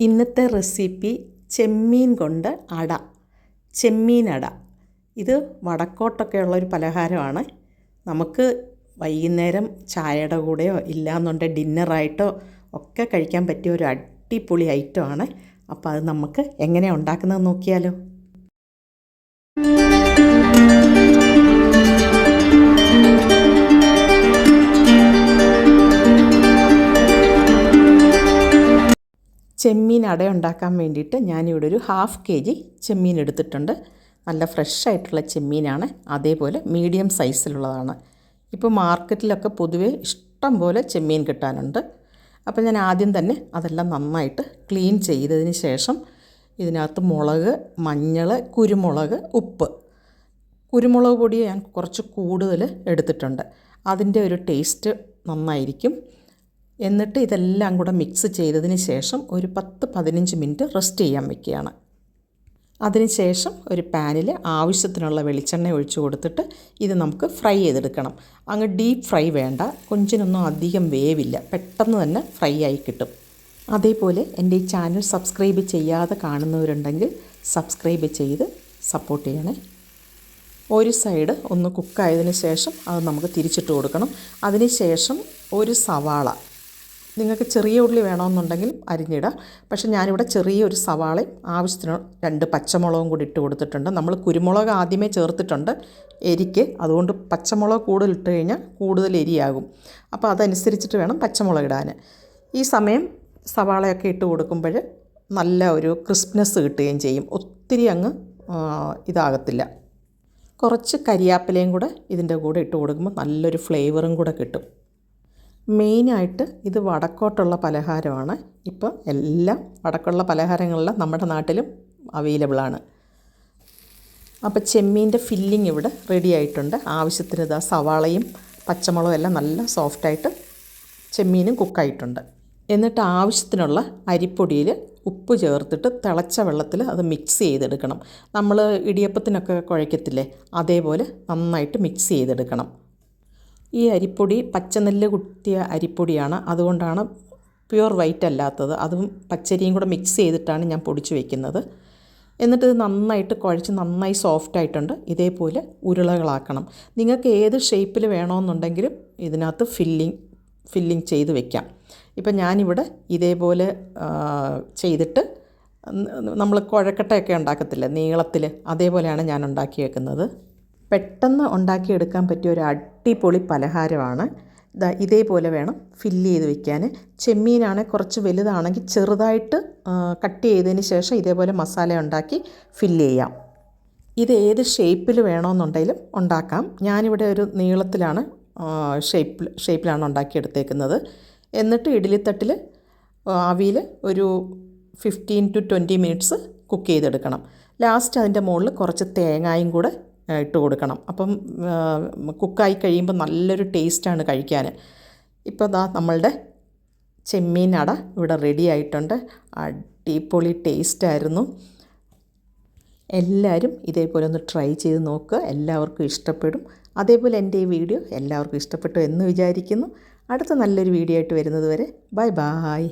ഇന്നത്തെ റെസിപ്പി ചെമ്മീൻ കൊണ്ട് അട. ചെമ്മീൻ അട. ഇത് വടക്കോട്ടൊക്കെ ഉള്ളൊരു പലഹാരമാണ്. നമുക്ക് വൈകുന്നേരം ചായയുടെ കൂടെയോ ഇല്ലാന്നുണ്ടെങ്കിൽ ഡിന്നറായിട്ടോ ഒക്കെ കഴിക്കാൻ പറ്റിയ ഒരു അടിപൊളി ഐറ്റമാണ്. അപ്പോൾ അത് നമുക്ക് എങ്ങനെയാണ് ഉണ്ടാക്കുന്നത് നോക്കിയാലോ. ചെമ്മീൻ അട ഉണ്ടാക്കാൻ വേണ്ടിയിട്ട് ഞാനിവിടെ ഒരു ഹാഫ് കെ ജി ചെമ്മീൻ എടുത്തിട്ടുണ്ട്. നല്ല ഫ്രഷ് ആയിട്ടുള്ള ചെമ്മീനാണ്. അതേപോലെ മീഡിയം സൈസിലുള്ളതാണ്. ഇപ്പോൾ മാർക്കറ്റിലൊക്കെ പൊതുവെ ഇഷ്ടം പോലെ ചെമ്മീൻ കിട്ടാനുണ്ട്. അപ്പോൾ ഞാൻ ആദ്യം തന്നെ അതെല്ലാം നന്നായിട്ട് ക്ലീൻ ചെയ്തതിന് ശേഷം ഇതിനകത്ത് മുളക് മഞ്ഞൾ കുരുമുളക് ഉപ്പ്. കുരുമുളക് പൊടി ഞാൻ കുറച്ച് കൂടുതൽ എടുത്തിട്ടുണ്ട്. അതിന്റെ ഒരു ടേസ്റ്റ് നന്നായിരിക്കും. എന്നിട്ട് ഇതെല്ലാം കൂടെ മിക്സ് ചെയ്തതിന് ശേഷം ഒരു പത്ത് പതിനഞ്ച് മിനിറ്റ് റെസ്റ്റ് ചെയ്യാൻ വെക്കുകയാണ്. അതിനുശേഷം ഒരു പാനിൽ ആവശ്യത്തിനുള്ള വെളിച്ചെണ്ണ ഒഴിച്ചു കൊടുത്തിട്ട് ഇത് നമുക്ക് ഫ്രൈ ചെയ്തെടുക്കണം. അങ്ങ് ഡീപ്പ് ഫ്രൈ വേണ്ട. കൊഞ്ചിനൊന്നും അധികം വേവില്ല. പെട്ടെന്ന് തന്നെ ഫ്രൈ ആയി കിട്ടും. അതേപോലെ എന്റെ ഈ ചാനൽ സബ്സ്ക്രൈബ് ചെയ്യാതെ കാണുന്നവരുണ്ടെങ്കിൽ സബ്സ്ക്രൈബ് ചെയ്ത് സപ്പോർട്ട് ചെയ്യണേ. ഒരു സൈഡ് ഒന്ന് കുക്കായതിന് ശേഷം അത് നമുക്ക് തിരിച്ചിട്ട് കൊടുക്കണം. അതിന് ശേഷം ഒരു സവാള നിങ്ങൾക്ക് ചെറിയ ഉള്ളി വേണമെന്നുണ്ടെങ്കിൽ അരിഞ്ഞിടാം. പക്ഷെ ഞാനിവിടെ ചെറിയൊരു സവാളയും ആവശ്യത്തിന് രണ്ട് പച്ചമുളകും കൂടി ഇട്ട് കൊടുത്തിട്ടുണ്ട്. നമ്മൾ കുരുമുളക് ആദ്യമേ ചേർത്തിട്ടുണ്ട് എരിക്ക്. അതുകൊണ്ട് പച്ചമുളക് കൂടുതൽ ഇട്ട് കഴിഞ്ഞാൽ കൂടുതൽ എരിയാകും. അപ്പോൾ അതനുസരിച്ചിട്ട് വേണം പച്ചമുളക് ഇടാൻ. ഈ സമയം സവാളയൊക്കെ ഇട്ട് കൊടുക്കുമ്പോൾ നല്ല ഒരു ക്രിസ്പ്നെസ് കിട്ടുകയും ചെയ്യും. ഒത്തിരി അങ്ങ് ഇതാകത്തില്ല. കുറച്ച് കരിയാപ്പിലയും കൂടെ ഇതിന്റെ കൂടെ ഇട്ട് കൊടുക്കുമ്പോൾ നല്ലൊരു ഫ്ലേവറും കൂടെ കിട്ടും. മെയിനായിട്ട് ഇത് വടക്കോട്ടുള്ള പലഹാരമാണ്. ഇപ്പോൾ എല്ലാം വടക്കുള്ള പലഹാരങ്ങളെല്ലാം നമ്മുടെ നാട്ടിലും അവൈലബിളാണ് അപ്പോൾ ചെമ്മീന്റെ ഫില്ലിംഗ് ഇവിടെ റെഡി ആയിട്ടുണ്ട്. ആവശ്യത്തിന് ഇതാ സവാളയും പച്ചമുളകും എല്ലാം നല്ല സോഫ്റ്റായിട്ട് ചെമ്മീനും കുക്കായിട്ടുണ്ട് എന്നിട്ട് ആവശ്യത്തിനുള്ള അരിപ്പൊടിയിൽ ഉപ്പ് ചേർത്തിട്ട് തിളച്ച വെള്ളത്തിൽ അത് മിക്സ് ചെയ്തെടുക്കണം. നമ്മൾ ഇടിയപ്പത്തിനൊക്കെ കുഴയ്ക്കത്തില്ലേ അതേപോലെ നന്നായിട്ട് മിക്സ് ചെയ്തെടുക്കണം. ഈ അരിപ്പൊടി പച്ചനെല്ല് കുത്തിയ അരിപ്പൊടിയാണ്. അതുകൊണ്ടാണ് പ്യുവർ വൈറ്റ് അല്ലാത്തത്. അതും പച്ചരിയും കൂടെ മിക്സ് ചെയ്തിട്ടാണ് ഞാൻ പൊടിച്ച് വെക്കുന്നത്. എന്നിട്ട് ഇത് നന്നായിട്ട് കുഴച്ച് നന്നായി സോഫ്റ്റ് ആയിട്ടുണ്ട്. ഇതേപോലെ ഉരുളകളാക്കണം. നിങ്ങൾക്ക് ഏത് ഷേപ്പിൽ വേണമെന്നുണ്ടെങ്കിലും ഇതിനകത്ത് ഫില്ലിങ് ഫില്ലിങ് ചെയ്ത് വെക്കാം. ഇപ്പം ഞാനിവിടെ ഇതേപോലെ ചെയ്തിട്ട് നമ്മൾ കുഴക്കട്ടയൊക്കെ ഉണ്ടാക്കത്തില്ല? നീളത്തിൽ അതേപോലെയാണ് ഞാൻ ഉണ്ടാക്കിയേക്കുന്നത്. പെട്ടെന്ന് ഉണ്ടാക്കിയെടുക്കാൻ പറ്റിയ ഒരു അടിപൊളി പലഹാരമാണ്. ഇതാ ഇതേപോലെ വേണം ഫില്ല് ചെയ്ത് വെക്കാൻ. ചെമ്മീനാണെങ്കിൽ കുറച്ച് വലുതാണെങ്കിൽ ചെറുതായിട്ട് കട്ട് ചെയ്തതിന് ശേഷം ഇതേപോലെ മസാല ഉണ്ടാക്കി ഫില്ല് ചെയ്യാം. ഇത് ഏത് ഷേപ്പിൽ വേണമെന്നുണ്ടെങ്കിലും ഉണ്ടാക്കാം. ഞാനിവിടെ ഒരു നീളത്തിലാണ് ഷേപ്പിൽ ഷേപ്പിലാണ് ഉണ്ടാക്കിയെടുത്തേക്കുന്നത്. എന്നിട്ട് ഇഡ്ഡലിത്തട്ടിൽ ആവിയിൽ ഒരു fifteen to twenty minutes cook ചെയ്തെടുക്കണം. ലാസ്റ്റ് അതിന്റെ മുകളിൽ കുറച്ച് തേങ്ങായും കൂടെ ഇട്ട് കൊടുക്കണം. അപ്പം കുക്കായി കഴിയുമ്പോൾ നല്ലൊരു ടേസ്റ്റാണ് കഴിക്കാൻ ഇപ്പോൾ ദാ നമ്മളുടെ ചെമ്മീൻ അട ഇവിടെ റെഡി ആയിട്ടുണ്ട്. അടിപൊളി ടേസ്റ്റായിരുന്നു എല്ലാവരും ഇതേപോലെ ഒന്ന് ട്രൈ ചെയ്ത് നോക്കുക എല്ലാവർക്കും ഇഷ്ടപ്പെടും. അതേപോലെ എന്റെ ഈ വീഡിയോ എല്ലാവർക്കും ഇഷ്ടപ്പെട്ടു എന്ന് വിചാരിക്കുന്നു. അടുത്ത നല്ലൊരു വീഡിയോ ആയിട്ട് വരുന്നത് വരെ ബൈ ബായ്